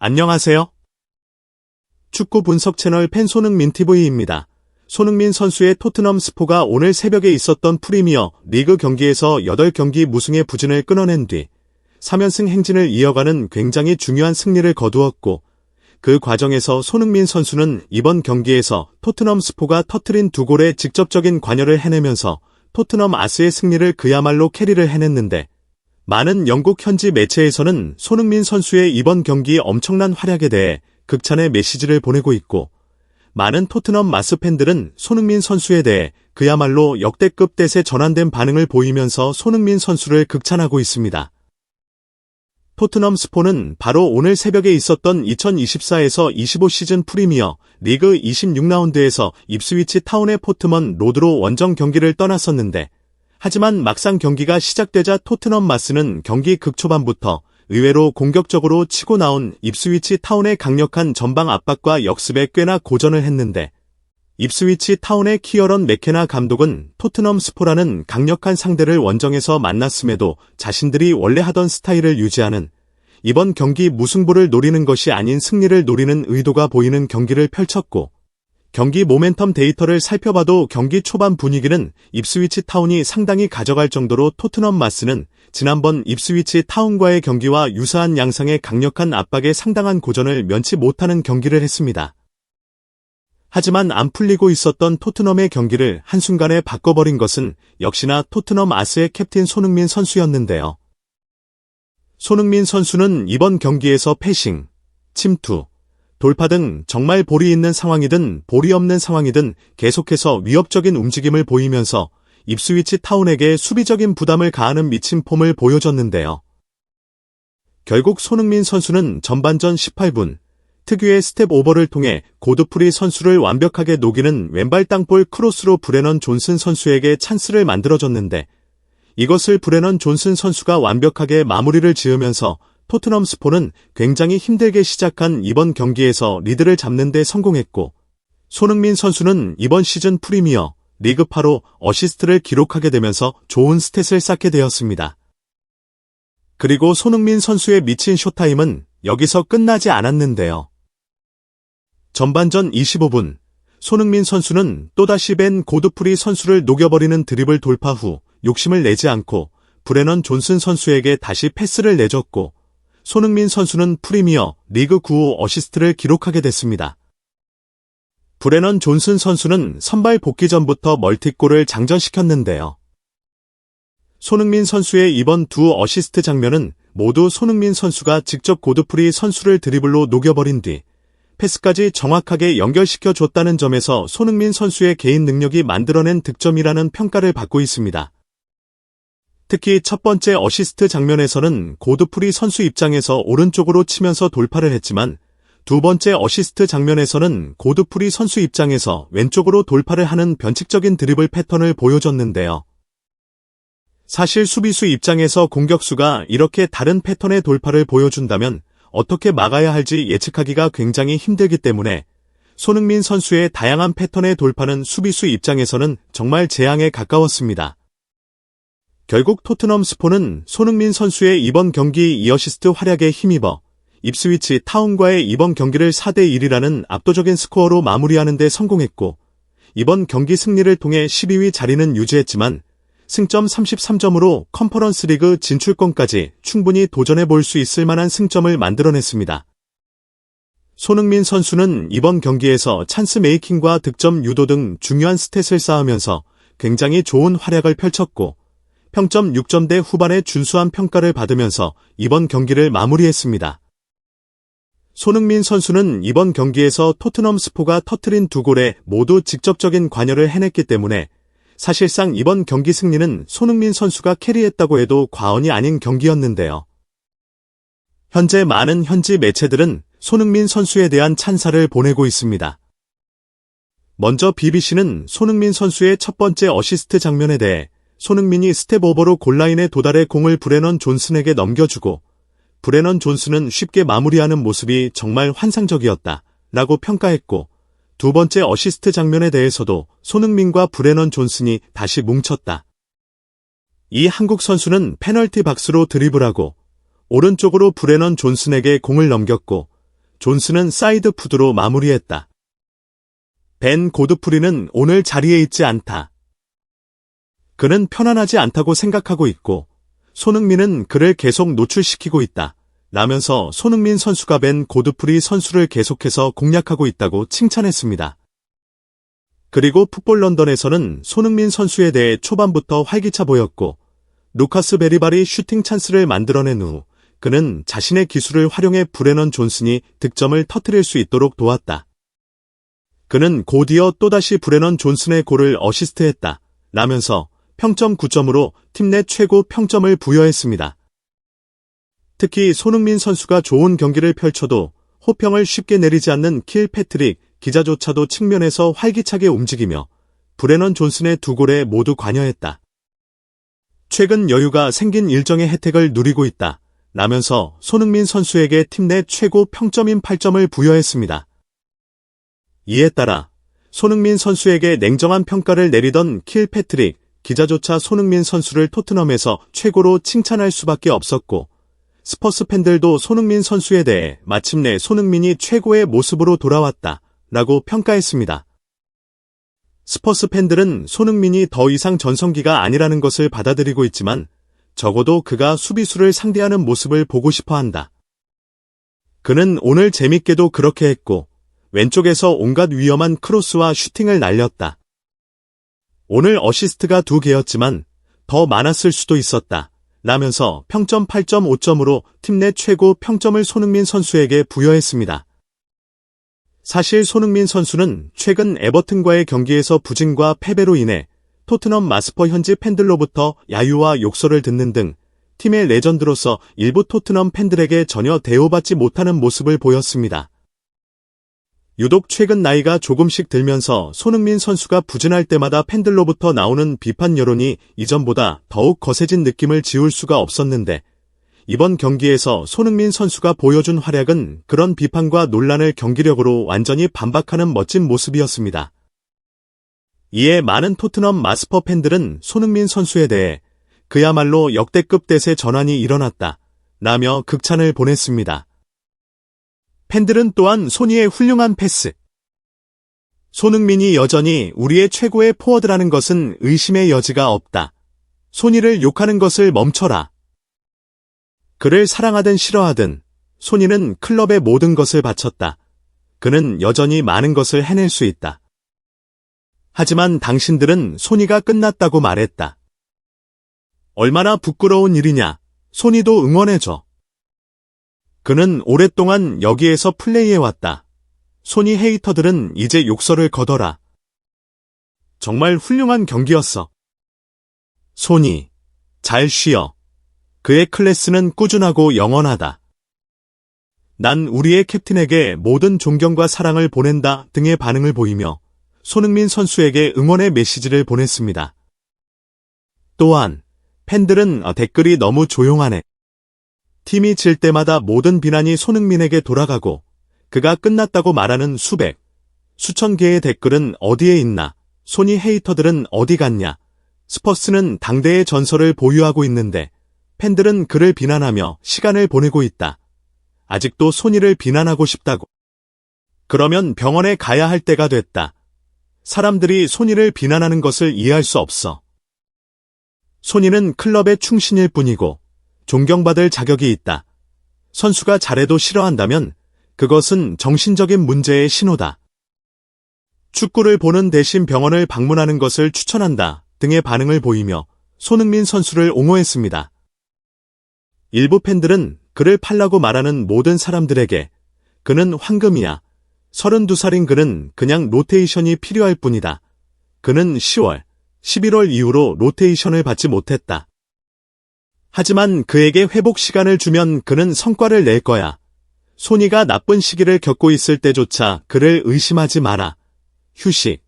안녕하세요. 축구 분석 채널 팬 손흥민 TV입니다. 손흥민 선수의 토트넘 스포가 오늘 새벽에 있었던 프리미어 리그 경기에서 8경기 무승의 부진을 끊어낸 뒤 3연승 행진을 이어가는 굉장히 중요한 승리를 거두었고 그 과정에서 손흥민 선수는 이번 경기에서 토트넘 스포가 터트린 두 골에 직접적인 관여를 해내면서 토트넘 아스의 승리를 그야말로 캐리를 해냈는데 많은 영국 현지 매체에서는 손흥민 선수의 이번 경기 엄청난 활약에 대해 극찬의 메시지를 보내고 있고 많은 토트넘 마스 팬들은 손흥민 선수에 대해 그야말로 역대급 대세 전환된 반응을 보이면서 손흥민 선수를 극찬하고 있습니다. 토트넘 스포는 바로 오늘 새벽에 있었던 2024에서 25 시즌 프리미어 리그 26라운드에서 입스위치 타운의 포트먼 로드로 원정 경기를 떠났었는데 하지만 막상 경기가 시작되자 토트넘 마스는 경기 극초반부터 의외로 공격적으로 치고 나온 입스위치 타운의 강력한 전방 압박과 역습에 꽤나 고전을 했는데 입스위치 타운의 키어런 맥케나 감독은 토트넘 스포라는 강력한 상대를 원정에서 만났음에도 자신들이 원래 하던 스타일을 유지하는 이번 경기 무승부를 노리는 것이 아닌 승리를 노리는 의도가 보이는 경기를 펼쳤고 경기 모멘텀 데이터를 살펴봐도 경기 초반 분위기는 입스위치 타운이 상당히 가져갈 정도로 토트넘 마스는 지난번 입스위치 타운과의 경기와 유사한 양상의 강력한 압박에 상당한 고전을 면치 못하는 경기를 했습니다. 하지만 안 풀리고 있었던 토트넘의 경기를 한순간에 바꿔버린 것은 역시나 토트넘 아스의 캡틴 손흥민 선수였는데요. 손흥민 선수는 이번 경기에서 패싱, 침투, 돌파 등 정말 볼이 있는 상황이든 볼이 없는 상황이든 계속해서 위협적인 움직임을 보이면서 입스위치 타운에게 수비적인 부담을 가하는 미친 폼을 보여줬는데요. 결국 손흥민 선수는 전반전 18분 특유의 스텝 오버를 통해 고드프리 선수를 완벽하게 녹이는 왼발 땅볼 크로스로 브레넌 존슨 선수에게 찬스를 만들어줬는데 이것을 브레넌 존슨 선수가 완벽하게 마무리를 지으면서 토트넘 스포는 굉장히 힘들게 시작한 이번 경기에서 리드를 잡는 데 성공했고 손흥민 선수는 이번 시즌 프리미어 리그8로 어시스트를 기록하게 되면서 좋은 스탯을 쌓게 되었습니다. 그리고 손흥민 선수의 미친 쇼타임은 여기서 끝나지 않았는데요. 전반전 25분 손흥민 선수는 또다시 벤 고드프리 선수를 녹여버리는 드리블 돌파 후 욕심을 내지 않고 브레넌 존슨 선수에게 다시 패스를 내줬고 손흥민 선수는 프리미어 리그 9호 어시스트를 기록하게 됐습니다. 브레넌 존슨 선수는 선발 복귀 전부터 멀티골을 장전시켰는데요. 손흥민 선수의 이번 두 어시스트 장면은 모두 손흥민 선수가 직접 고드프리 선수를 드리블로 녹여버린 뒤 패스까지 정확하게 연결시켜 줬다는 점에서 손흥민 선수의 개인 능력이 만들어낸 득점이라는 평가를 받고 있습니다. 특히 첫 번째 어시스트 장면에서는 고드프리 선수 입장에서 오른쪽으로 치면서 돌파를 했지만 두 번째 어시스트 장면에서는 고드프리 선수 입장에서 왼쪽으로 돌파를 하는 변칙적인 드리블 패턴을 보여줬는데요. 사실 수비수 입장에서 공격수가 이렇게 다른 패턴의 돌파를 보여준다면 어떻게 막아야 할지 예측하기가 굉장히 힘들기 때문에 손흥민 선수의 다양한 패턴의 돌파는 수비수 입장에서는 정말 재앙에 가까웠습니다. 결국 토트넘 스포는 손흥민 선수의 이번 경기 2어시스트 활약에 힘입어 입스위치 타운과의 이번 경기를 4대1이라는 압도적인 스코어로 마무리하는 데 성공했고 이번 경기 승리를 통해 12위 자리는 유지했지만 승점 33점으로 컨퍼런스 리그 진출권까지 충분히 도전해 볼 수 있을 만한 승점을 만들어냈습니다. 손흥민 선수는 이번 경기에서 찬스 메이킹과 득점 유도 등 중요한 스탯을 쌓으면서 굉장히 좋은 활약을 펼쳤고 평점 6점대 후반에 준수한 평가를 받으면서 이번 경기를 마무리했습니다. 손흥민 선수는 이번 경기에서 토트넘 스포가 터트린 두 골에 모두 직접적인 관여를 해냈기 때문에 사실상 이번 경기 승리는 손흥민 선수가 캐리했다고 해도 과언이 아닌 경기였는데요. 현재 많은 현지 매체들은 손흥민 선수에 대한 찬사를 보내고 있습니다. 먼저 BBC는 손흥민 선수의 첫 번째 어시스트 장면에 대해 손흥민이 스텝 오버로 골라인에 도달해 공을 브레넌 존슨에게 넘겨주고 브레넌 존슨은 쉽게 마무리하는 모습이 정말 환상적이었다 라고 평가했고 두 번째 어시스트 장면에 대해서도 손흥민과 브레넌 존슨이 다시 뭉쳤다. 이 한국 선수는 페널티 박스로 드리블하고 오른쪽으로 브레넌 존슨에게 공을 넘겼고 존스는 사이드 푸드로 마무리했다. 벤 고드프리는 오늘 자리에 있지 않다. 그는 편안하지 않다고 생각하고 있고 손흥민은 그를 계속 노출시키고 있다. 라면서 손흥민 선수가 벤 고드프리 선수를 계속해서 공략하고 있다고 칭찬했습니다. 그리고 풋볼 런던에서는 손흥민 선수에 대해 초반부터 활기차 보였고 루카스 베리발이 슈팅 찬스를 만들어낸 후 그는 자신의 기술을 활용해 브레넌 존슨이 득점을 터뜨릴 수 있도록 도왔다. 그는 곧이어 또다시 브레넌 존슨의 골을 어시스트했다. 라면서 평점 9점으로 팀 내 최고 평점을 부여했습니다. 특히 손흥민 선수가 좋은 경기를 펼쳐도 호평을 쉽게 내리지 않는 킬 패트릭 기자조차도 측면에서 활기차게 움직이며 브레넌 존슨의 두 골에 모두 관여했다. 최근 여유가 생긴 일정의 혜택을 누리고 있다. 라면서 손흥민 선수에게 팀 내 최고 평점인 8점을 부여했습니다. 이에 따라 손흥민 선수에게 냉정한 평가를 내리던 킬 패트릭 기자조차 손흥민 선수를 토트넘에서 최고로 칭찬할 수밖에 없었고 스퍼스 팬들도 손흥민 선수에 대해 마침내 손흥민이 최고의 모습으로 돌아왔다 라고 평가했습니다. 스퍼스 팬들은 손흥민이 더 이상 전성기가 아니라는 것을 받아들이고 있지만 적어도 그가 수비수를 상대하는 모습을 보고 싶어 한다. 그는 오늘 재밌게도 그렇게 했고 왼쪽에서 온갖 위험한 크로스와 슈팅을 날렸다. 오늘 어시스트가 두 개였지만 더 많았을 수도 있었다. 라면서 평점 8.5점으로 팀 내 최고 평점을 손흥민 선수에게 부여했습니다. 사실 손흥민 선수는 최근 에버튼과의 경기에서 부진과 패배로 인해 토트넘 마스퍼 현지 팬들로부터 야유와 욕설을 듣는 등 팀의 레전드로서 일부 토트넘 팬들에게 전혀 대우받지 못하는 모습을 보였습니다. 유독 최근 나이가 조금씩 들면서 손흥민 선수가 부진할 때마다 팬들로부터 나오는 비판 여론이 이전보다 더욱 거세진 느낌을 지울 수가 없었는데 이번 경기에서 손흥민 선수가 보여준 활약은 그런 비판과 논란을 경기력으로 완전히 반박하는 멋진 모습이었습니다. 이에 많은 토트넘 마스퍼 팬들은 손흥민 선수에 대해 그야말로 역대급 대세 전환이 일어났다. 라며 극찬을 보냈습니다. 팬들은 또한 소니의 훌륭한 패스. 손흥민이 여전히 우리의 최고의 포워드라는 것은 의심의 여지가 없다. 소니를 욕하는 것을 멈춰라. 그를 사랑하든 싫어하든 소니는 클럽의 모든 것을 바쳤다. 그는 여전히 많은 것을 해낼 수 있다. 하지만 당신들은 소니가 끝났다고 말했다. 얼마나 부끄러운 일이냐. 소니도 응원해줘. 그는 오랫동안 여기에서 플레이해왔다. 소니 헤이터들은 이제 욕설을 거둬라. 정말 훌륭한 경기였어. 소니, 잘 쉬어. 그의 클래스는 꾸준하고 영원하다. 난 우리의 캡틴에게 모든 존경과 사랑을 보낸다 등의 반응을 보이며 손흥민 선수에게 응원의 메시지를 보냈습니다. 또한 팬들은 댓글이 너무 조용하네. 팀이 질 때마다 모든 비난이 손흥민에게 돌아가고 그가 끝났다고 말하는 수백, 수천 개의 댓글은 어디에 있나, 소니 헤이터들은 어디 갔냐, 스퍼스는 당대의 전설을 보유하고 있는데 팬들은 그를 비난하며 시간을 보내고 있다. 아직도 소니를 비난하고 싶다고. 그러면 병원에 가야 할 때가 됐다. 사람들이 소니를 비난하는 것을 이해할 수 없어. 소니는 클럽의 충신일 뿐이고 존경받을 자격이 있다. 선수가 잘해도 싫어한다면 그것은 정신적인 문제의 신호다. 축구를 보는 대신 병원을 방문하는 것을 추천한다 등의 반응을 보이며 손흥민 선수를 옹호했습니다. 일부 팬들은 그를 팔라고 말하는 모든 사람들에게 그는 황금이야. 32살인 그는 그냥 로테이션이 필요할 뿐이다. 그는 10월, 11월 이후로 로테이션을 받지 못했다. 하지만 그에게 회복 시간을 주면 그는 성과를 낼 거야. 소니가 나쁜 시기를 겪고 있을 때조차 그를 의심하지 마라. 휴식,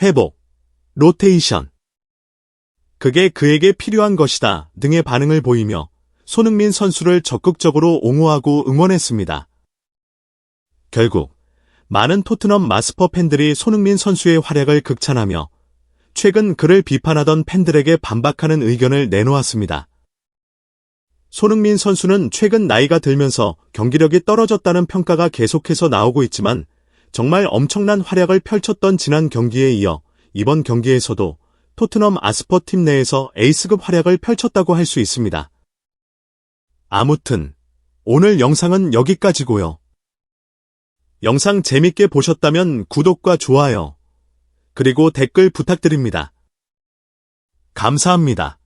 회복, 로테이션. 그게 그에게 필요한 것이다 등의 반응을 보이며 손흥민 선수를 적극적으로 옹호하고 응원했습니다. 결국 많은 토트넘 마스퍼 팬들이 손흥민 선수의 활약을 극찬하며 최근 그를 비판하던 팬들에게 반박하는 의견을 내놓았습니다. 손흥민 선수는 최근 나이가 들면서 경기력이 떨어졌다는 평가가 계속해서 나오고 있지만 정말 엄청난 활약을 펼쳤던 지난 경기에 이어 이번 경기에서도 토트넘 아스퍼 팀 내에서 에이스급 활약을 펼쳤다고 할 수 있습니다. 아무튼 오늘 영상은 여기까지고요. 영상 재밌게 보셨다면 구독과 좋아요, 그리고 댓글 부탁드립니다. 감사합니다.